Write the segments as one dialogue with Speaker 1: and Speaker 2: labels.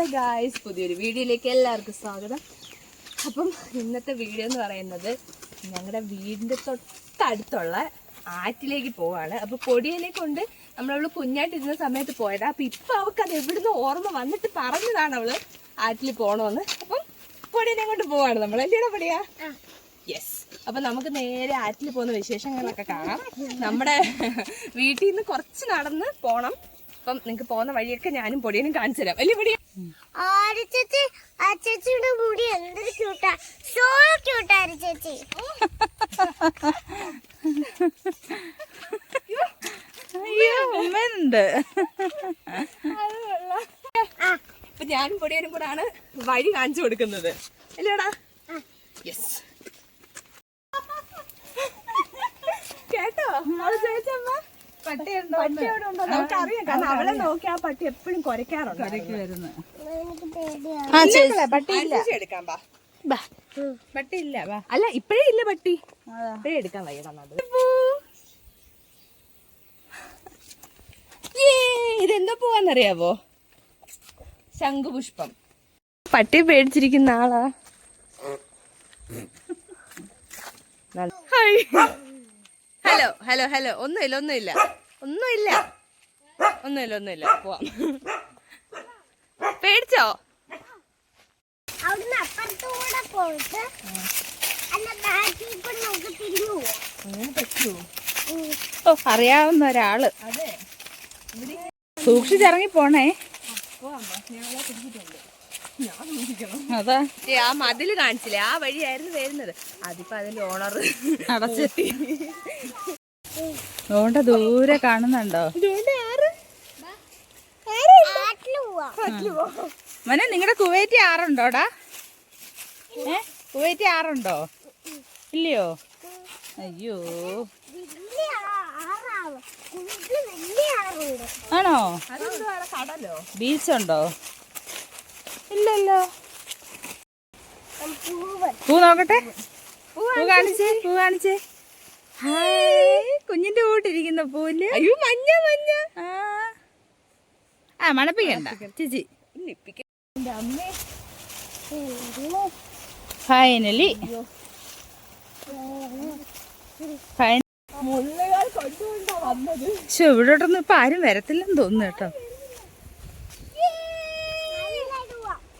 Speaker 1: Hello guys പുതിയൊരു വീഡിയോയിലേക്ക് എല്ലാവർക്കും സ്വാഗതം. അപ്പം ഇന്നത്തെ വീഡിയോ എന്ന് പറയുന്നത് ഞങ്ങളുടെ വീടിന്റെ തൊട്ടടുത്തുള്ള ആറ്റിലേക്ക് പോവാണ്. അപ്പോൾ പൊടിയനെ കൊണ്ട് നമ്മളവൾ കുഞ്ഞായിട്ടിരുന്ന സമയത്ത് പോയതാണ് അപ്പം ഇപ്പം അവൾക്ക് അത് എവിടുന്ന് ഓർമ്മ വന്നിട്ട് പറഞ്ഞതാണ് അവൾ ആറ്റിൽ പോകണമെന്ന് അപ്പം പൊടിയനെ കൊണ്ട് പോവാണ് നമ്മൾ അല്ലേടാ പൊടിയാ? യെസ് അപ്പൊ നമുക്ക് നേരെ ആറ്റിൽ പോകുന്ന വിശേഷങ്ങളൊക്കെ കാണാം. നമ്മുടെ വീട്ടിൽ നിന്ന് കുറച്ച് നടന്ന് പോണം. അപ്പം നിങ്ങൾക്ക് പോകുന്ന വഴിയൊക്കെ ഞാനും പൊടിയനും കാണിച്ചു തരാം അല്ലേ പൊടിയ?
Speaker 2: ആരിച്ചേച്ചി ആ ചേച്ചിയുടെ മുടി എന്തൊരു ക്യൂട്ടാ സോ ക്യൂട്ടാ ചേച്ചി?
Speaker 3: അയ്യോ ഉമ്മയുണ്ട്.
Speaker 1: അപ്പൊ ഞാനും പൊടിയനും കൂടാണ് വഴി കാണിച്ചു കൊടുക്കുന്നത്. അല്ലേടാ? യെസ് കേട്ടോ?
Speaker 3: അവൾ
Speaker 1: പട്ടി നമുക്കറിയാം. കാരണം അവളെ നോക്കി ആ പട്ടി എപ്പോഴും കുരയ്ക്കാറുണ്ട് എടുക്കാൻ പാ
Speaker 3: പട്ടിയില്ല വാ.
Speaker 1: അല്ല ഇപ്പഴേ ഇല്ല പട്ടി. ഇപ്പഴേ എടുക്കാൻ വയ്യ ഇതെന്താ പോവാന്നറിയാവോ? ശംഖുപുഷ്പം. പട്ടി പേടിച്ചിരിക്കുന്ന ആളാ. Hello hello hello. ഒന്നുമില്ല ഒന്നുമില്ല. ഒന്നുമില്ല. ഒന്നുമില്ല ഒന്നുമില്ല. പോവാം. പേടിച്ചോ?
Speaker 2: പോവാം.
Speaker 3: ഓ അറിയാവുന്ന ഒരാൾ.
Speaker 1: അതെ.
Speaker 3: സൂക്ഷിച്ചിറങ്ങി പോണേ. അതാ.
Speaker 1: ഏ, ആ മതിൽ കാണിച്ചില്ലേ? ആ വഴിയായിരുന്നു വരുന്നത്. അതിപ്പോ അതിന്റെ ഓണർ
Speaker 3: അടച്ചെത്തി ഓണ്ട ദൂരെ കാണുന്നുണ്ടോ? മനെ നിങ്ങടെ നിങ്ങളുടെ കുവൈറ്റി ആറുണ്ടോടാ ഏ? കുവൈറ്റി ആറുണ്ടോ? ഇല്ലയോ? അയ്യോ. ആണോ? ബീച്ചുണ്ടോ? ഇല്ലല്ലോ. പൂ നോക്കട്ടെ. പൂ കാണിച്ചേ പൂ കാണിച്ചേ. കുഞ്ഞിന്റെ കൂട്ടിരിക്കുന്ന പൂൽ
Speaker 1: അയ്യോ മഞ്ഞ മഞ്ഞ.
Speaker 3: ആ. മണപ്പിക്കണ്ട. ചേച്ചി ഫൈനലി. പക്ഷെ ഇവിടോട്ടൊന്നും ഇപ്പൊ ആരും വരത്തില്ലെന്ന് തോന്നുന്നു കേട്ടോ
Speaker 2: നല്ലതായിട്ട് പോവാം
Speaker 3: ഹായ്
Speaker 2: എനിക്ക് ചെരുപ്പൂരി ഇറങ്ങണം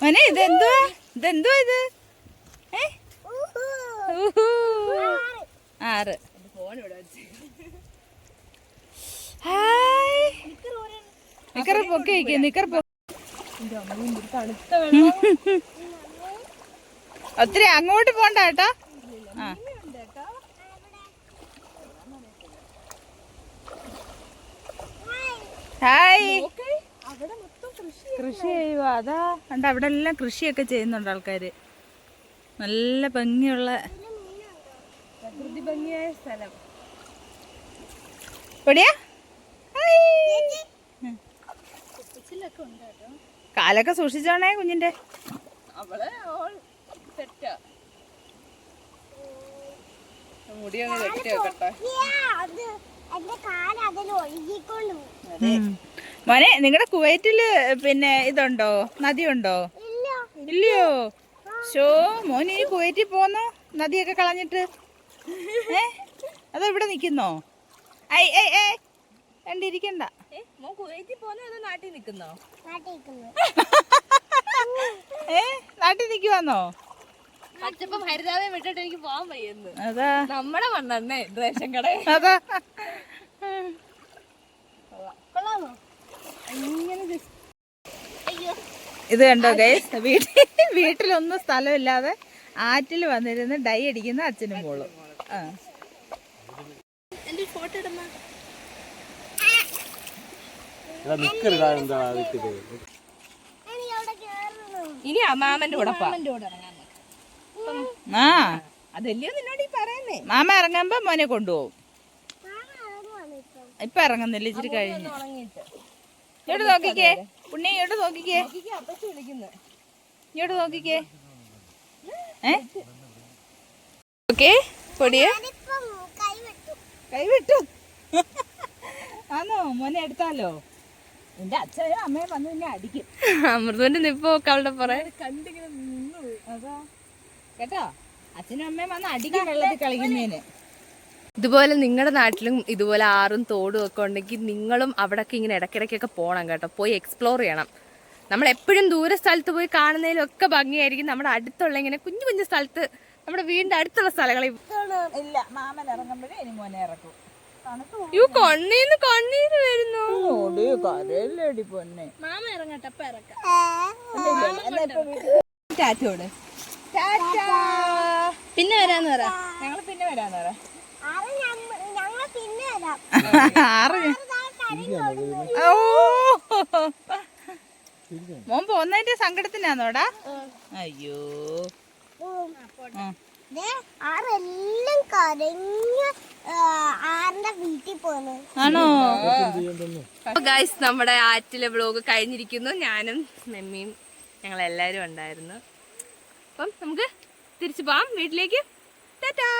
Speaker 3: മോനെ ഇതെന്തുവാ? ഇതെന്തുവാ ഇത്.
Speaker 2: ആറ്.
Speaker 3: ഹായ്. നിക്കർ പൊക്കി വയ്ക്കുക നിക്കറ പൊ
Speaker 1: എന്റെ അമ്മ എന്തൊരു തണുത്ത വെള്ളം
Speaker 3: ഒത്തിരി അങ്ങോട്ട് പോണ്ട കേട്ടോ. ആ. ഹായ്.
Speaker 1: കൃഷി
Speaker 3: ചെയ്യുക അതാ. കണ്ട അവിടെ എല്ലാം കൃഷിയൊക്കെ ചെയ്യുന്നുണ്ട് ആൾക്കാര്. നല്ല ഭംഗിയുള്ള
Speaker 1: പ്രകൃതി ഭംഗിയായ സ്ഥലം.
Speaker 3: എവിടെയാ കാലൊക്കെ സൂക്ഷിച്ചോണേ കുഞ്ഞിന്റെ.
Speaker 1: അവൾ സെറ്റാ മുടി അങ്ങ് കെട്ടി വെക്കട്ടെ
Speaker 3: മോനെ നിങ്ങളുടെ കുവൈറ്റിൽ പിന്നെ ഇതുണ്ടോ? നദിയുണ്ടോ?
Speaker 2: ഇല്ല.
Speaker 3: ഇല്ലയോ? ഷോ മോനെ ഇനി കുവൈറ്റിൽ പോന്നോ? നദിയൊക്കെ കളഞ്ഞിട്ട്? ഏ? അതോ ഇവിടെ നിക്കുന്നോ? ഐ ഐ ഐ. കണ്ടിരിക്കണ്ട
Speaker 1: ഏ മോൻ കുവൈറ്റിൽ പോന്നോ അതോ നാട്ടിൽ നിൽക്കുന്നോ.
Speaker 3: ഏ? നാട്ടിൽ നിക്കുവാന്നോ?
Speaker 1: പച്ചപ്പം ഹരിതാവെ വിട്ടിട്ട് എനിക്ക് പോകാൻ വയ്യെന്ന്.
Speaker 3: അതാ.
Speaker 1: നമ്മുടെ മണ്ണെണ്ണേ റേഷൻ കട
Speaker 3: അതാ
Speaker 2: കൊള്ളാമോ
Speaker 1: ഇങ്ങനെ just
Speaker 2: അയ്യോ
Speaker 3: ഇത് കണ്ടോ ഗൈസ് വീട്ടിൽ വീട്ടിലൊന്നും സ്ഥലമില്ലാതെ ആറ്റിൽ വന്നിരുന്ന് ഡൈ അടിക്കുന്ന അച്ഛനും മോളും. ആ.
Speaker 1: ഇനി അമ്മാമന്റെ കൂടെ
Speaker 3: ആ.
Speaker 1: അതല്ലയോ നിന്നോട് ഈ പറയുന്നേ?
Speaker 3: മാമ ഇറങ്ങുമ്പോ മോനെ കൊണ്ടുപോകും.
Speaker 2: ഇപ്പം.
Speaker 3: ഇപ്പൊ ഇറങ്ങുന്നില്ല ഇച്ചിരി കഴിഞ്ഞു. ഇങ്ങോട്ട് നോക്കിക്കേ. പുണ്ണി ഇങ്ങോട്ട് നോക്കിക്കേ. ഇങ്ങോട്ട് നോക്കിക്കേ. ഏ?
Speaker 1: ഓക്കെ പൊടിയ.
Speaker 2: ഞാനിപ്പം കൈ വെട്ടു
Speaker 3: കൈവിട്ടു. ആന്നോ മോനെ എടുത്താലോ? നിന്റെ അച്ഛനും അമ്മയും വന്ന് നിന്നെ അടിക്കും.
Speaker 1: അമൃതന്റെ നിപ്പ് നോക്കാം അവളുടെ പുറേ
Speaker 3: അതാ. കേട്ടോ? അച്ഛനും അമ്മയും വന്ന് അടിക്കും വെള്ളത്തിൽ കളിക്കുന്നതിന്.
Speaker 1: ഇതുപോലെ നിങ്ങളുടെ നാട്ടിലും ഇതുപോലെ ആറും തോടും ഒക്കെ ഉണ്ടെങ്കിൽ നിങ്ങളും അവിടെയൊക്കെ ഇങ്ങനെ ഇടയ്ക്കിടയ്ക്കൊക്കെ പോകണം കേട്ടോ. പോയി എക്സ്പ്ലോർ ചെയ്യണം. നമ്മൾ എപ്പോഴും ദൂര സ്ഥലത്ത് പോയി കാണുന്നതിലൊക്കെ ഭംഗിയായിരിക്കും. നമ്മുടെ അടുത്തുള്ള ഇങ്ങനെ കുഞ്ഞു കുഞ്ഞു സ്ഥലത്ത് നമ്മുടെ വീടിന്റെ അടുത്തുള്ള സ്ഥലങ്ങളിൽ.
Speaker 3: ഇല്ല മാമൻ ഇറങ്ങുമ്പോഴേ ഇനി മോനെ ഇറക്കും. തണുത്ത്
Speaker 1: യു കണ്ണീന്ന് കണ്ണീര് വരുന്നു.
Speaker 3: കരയില്ലടി പൊന്നെ.
Speaker 1: മാമ ഇറങ്ങട്ടെ അപ്പ ഇറക്കാം.
Speaker 3: ടാറ്റോട്
Speaker 1: പിന്നെ വരാന്ന് പറ.
Speaker 3: ഞങ്ങൾ പിന്നെ വരാന്ന് പറ.
Speaker 2: ആറ്.
Speaker 3: ഓ മോൻ പോന്നതിന്റെ സങ്കടത്തിനാന്നോടാ? അയ്യോ.
Speaker 2: ആറെല്ലാം കരഞ്ഞ് ആറിന്റെ വീട്ടിൽ പോന്നു?
Speaker 3: ആണോ?
Speaker 1: ഗൈസ് നമ്മുടെ ആറ്റിലെ ബ്ലോഗ് കഴിഞ്ഞിരിക്കുന്നു. ഞാനും മെമ്മിയും ഞങ്ങൾ എല്ലാരും ഉണ്ടായിരുന്നു. അപ്പം നമുക്ക് തിരിച്ചു പോവാം. വീട്ടിലേക്ക്. ടാറ്റാ.